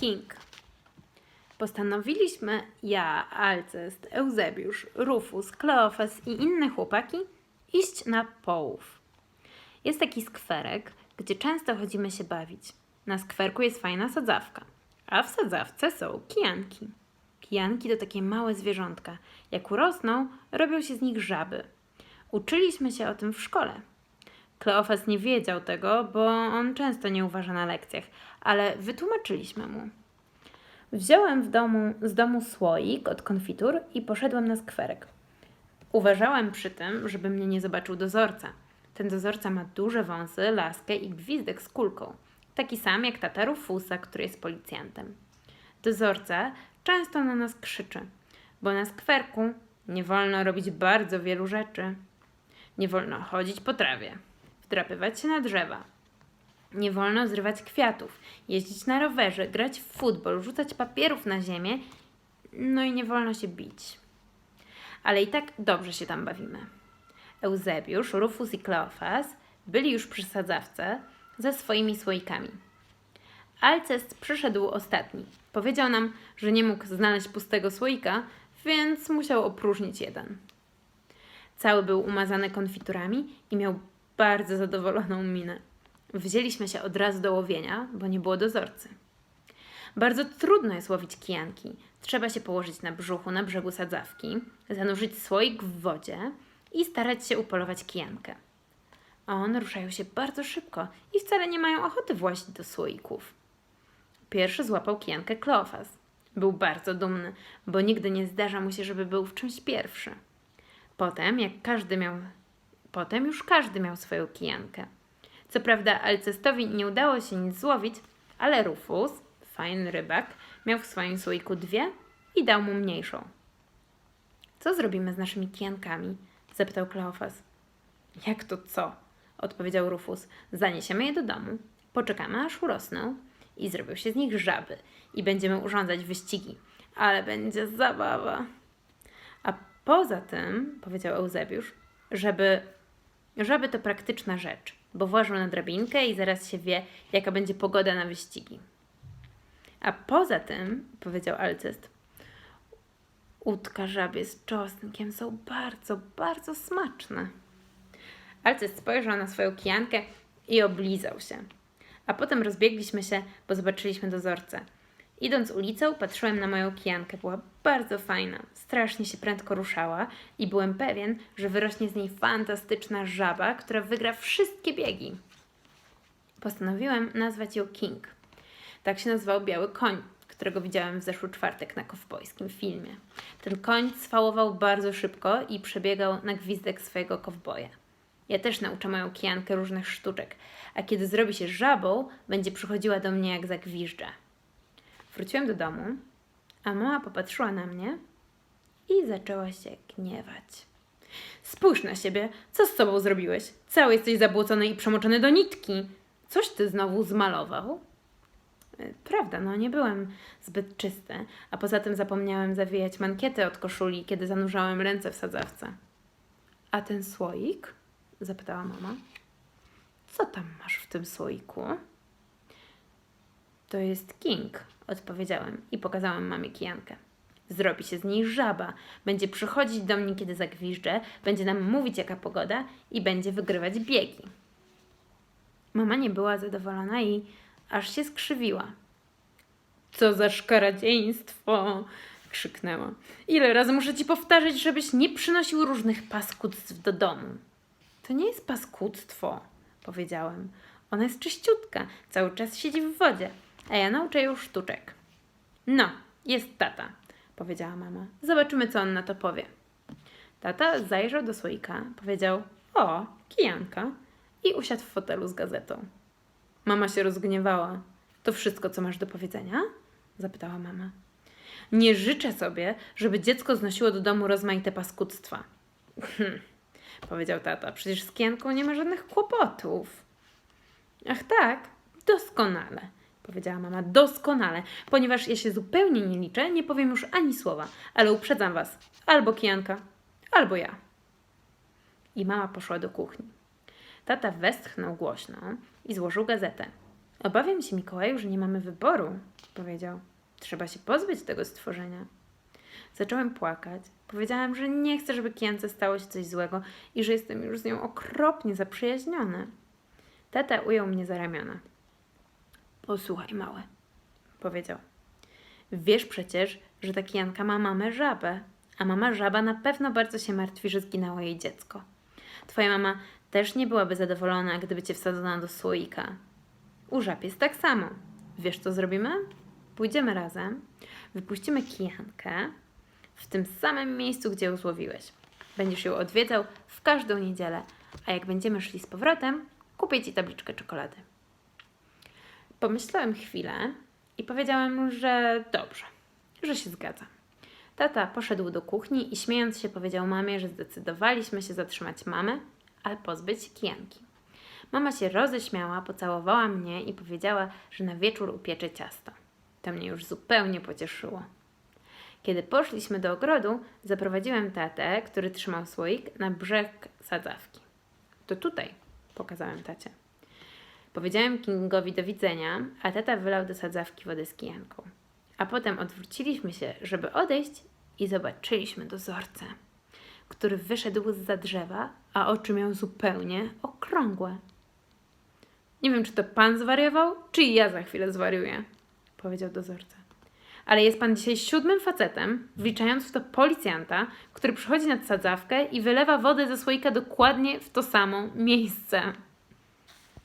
King. Postanowiliśmy ja, Alcest, Eusebiusz, Rufus, Kleofas i inne chłopaki iść na połów. Jest taki skwerek, gdzie często chodzimy się bawić. Na skwerku jest fajna sadzawka, a w sadzawce są kijanki. Kijanki to takie małe zwierzątka. Jak urosną, robią się z nich żaby. Uczyliśmy się o tym w szkole. Kleofas nie wiedział tego, bo on często nie uważa na lekcjach, ale wytłumaczyliśmy mu. Wziąłem w domu, z domu słoik od konfitur i poszedłem na skwerek. Uważałem przy tym, żeby mnie nie zobaczył dozorca. Ten dozorca ma duże wąsy, laskę i gwizdek z kulką. Taki sam jak tata Rufusa, który jest policjantem. Dozorca często na nas krzyczy, bo na skwerku nie wolno robić bardzo wielu rzeczy. Nie wolno chodzić po trawie, wdrapywać się na drzewa. Nie wolno zrywać kwiatów, jeździć na rowerze, grać w futbol, rzucać papierów na ziemię, no i nie wolno się bić. Ale i tak dobrze się tam bawimy. Eusebiusz, Rufus i Kleofas byli już przy sadzawce ze swoimi słoikami. Alcest przyszedł ostatni. Powiedział nam, że nie mógł znaleźć pustego słoika, więc musiał opróżnić jeden. Cały był umazany konfiturami i miał bardzo zadowoloną minę. Wzięliśmy się od razu do łowienia, bo nie było dozorcy. Bardzo trudno jest łowić kijanki. Trzeba się położyć na brzuchu na brzegu sadzawki, zanurzyć słoik w wodzie i starać się upolować kijankę. A one ruszają się bardzo szybko i wcale nie mają ochoty włazić do słoików. Pierwszy złapał kijankę Kleofas. Był bardzo dumny, bo nigdy nie zdarza mu się, żeby był w czymś pierwszy. Potem, jak każdy miał, potem już każdy miał swoją kijankę. Co prawda Alcestowi nie udało się nic złowić, ale Rufus, fajny rybak, miał w swoim słoiku dwie i dał mu mniejszą. Co zrobimy z naszymi kijankami? zapytał Kleofas. Jak to co? odpowiedział Rufus. Zaniesiemy je do domu, poczekamy aż urosną i zrobią się z nich żaby i będziemy urządzać wyścigi. Ale będzie zabawa. A poza tym, powiedział Eusebiusz, żeby Żaby to praktyczna rzecz, bo włażą na drabinkę i zaraz się wie, jaka będzie pogoda na wyścigi. A poza tym, powiedział Alcest, udka żabie z czosnkiem są bardzo, bardzo smaczne. Alcest spojrzał na swoją kijankę i oblizał się. A potem rozbiegliśmy się, bo zobaczyliśmy dozorcę. Idąc ulicą, patrzyłem na moją kijankę. Była bardzo fajna, strasznie się prędko ruszała i byłem pewien, że wyrośnie z niej fantastyczna żaba, która wygra wszystkie biegi. Postanowiłem nazwać ją King. Tak się nazywał biały koń, którego widziałem w zeszły czwartek na kowbojskim filmie. Ten koń swałował bardzo szybko i przebiegał na gwizdek swojego kowboja. Ja też nauczę moją kijankę różnych sztuczek, a kiedy zrobi się żabą, będzie przychodziła do mnie jak zagwiżdża. Wróciłem do domu, a mama popatrzyła na mnie i zaczęła się gniewać. Spójrz na siebie, co z sobą zrobiłeś? Cały jesteś zabłocony i przemoczony do nitki. Coś ty znowu zmalował? E, Prawda, no nie byłem zbyt czysty, a poza tym zapomniałem zawijać mankiety od koszuli, kiedy zanurzałem ręce w sadzawce. A ten słoik? zapytała mama. Co tam masz w tym słoiku? To jest King, odpowiedziałem i pokazałem mamie kijankę. Zrobi się z niej żaba, będzie przychodzić do mnie, kiedy zagwiżdżę, będzie nam mówić, jaka pogoda i będzie wygrywać biegi. Mama nie była zadowolona i aż się skrzywiła. Co za szkaradziejstwo! krzyknęła. Ile razy muszę ci powtarzać, żebyś nie przynosił różnych paskudstw do domu? To nie jest paskudztwo, powiedziałem. Ona jest czyściutka, cały czas siedzi w wodzie, a ja nauczę ją sztuczek. No, jest tata, powiedziała mama. Zobaczymy, co on na to powie. Tata zajrzał do słoika, powiedział: O, kijanka, i usiadł w fotelu z gazetą. Mama się rozgniewała. To wszystko, co masz do powiedzenia? zapytała mama. Nie życzę sobie, żeby dziecko znosiło do domu rozmaite paskudztwa. Hm, powiedział tata. Przecież z kijanką nie ma żadnych kłopotów. Ach tak, doskonale, powiedziała mama. Doskonale, ponieważ ja się zupełnie nie liczę, nie powiem już ani słowa, ale uprzedzam was, albo kijanka, albo ja. I mama poszła do kuchni. Tata westchnął głośno i złożył gazetę. Obawiam się, Mikołaju, że nie mamy wyboru, powiedział. Trzeba się pozbyć tego stworzenia. Zacząłem płakać. Powiedziałem, że nie chcę, żeby Kience stało się coś złego i że jestem już z nią okropnie zaprzyjaźniony. Tata ujął mnie za ramiona. Posłuchaj, mały, powiedział. Wiesz przecież, że ta Kijanka ma mamę żabę, a mama żaba na pewno bardzo się martwi, że zginęło jej dziecko. Twoja mama też nie byłaby zadowolona, gdyby cię wsadzono do słoika. U żab jest tak samo. Wiesz, co zrobimy? Pójdziemy razem, wypuścimy kijankę w tym samym miejscu, gdzie ją złowiłeś. Będziesz ją odwiedzał w każdą niedzielę, a jak będziemy szli z powrotem, kupię ci tabliczkę czekolady. Pomyślałem chwilę i powiedziałem, że dobrze, że się zgadzam. Tata poszedł do kuchni i śmiejąc się powiedział mamie, że zdecydowaliśmy się zatrzymać mamę, ale pozbyć kijanki. Mama się roześmiała, pocałowała mnie i powiedziała, że na wieczór upiecze ciasto. To mnie już zupełnie pocieszyło. Kiedy poszliśmy do ogrodu, zaprowadziłem tatę, który trzymał słoik, na brzeg sadzawki. To tutaj, pokazałem tacie. Powiedziałem Kingowi do widzenia, a tata wylał do sadzawki wodę z kijanką. A potem odwróciliśmy się, żeby odejść i zobaczyliśmy dozorcę, który wyszedł z drzewa, a oczy miał zupełnie okrągłe. Nie wiem, czy to pan zwariował, czy ja za chwilę zwariuję, powiedział dozorca. Ale jest pan dzisiaj siódmym facetem, wliczając w to policjanta, który przychodzi nad sadzawkę i wylewa wodę ze słoika dokładnie w to samo miejsce.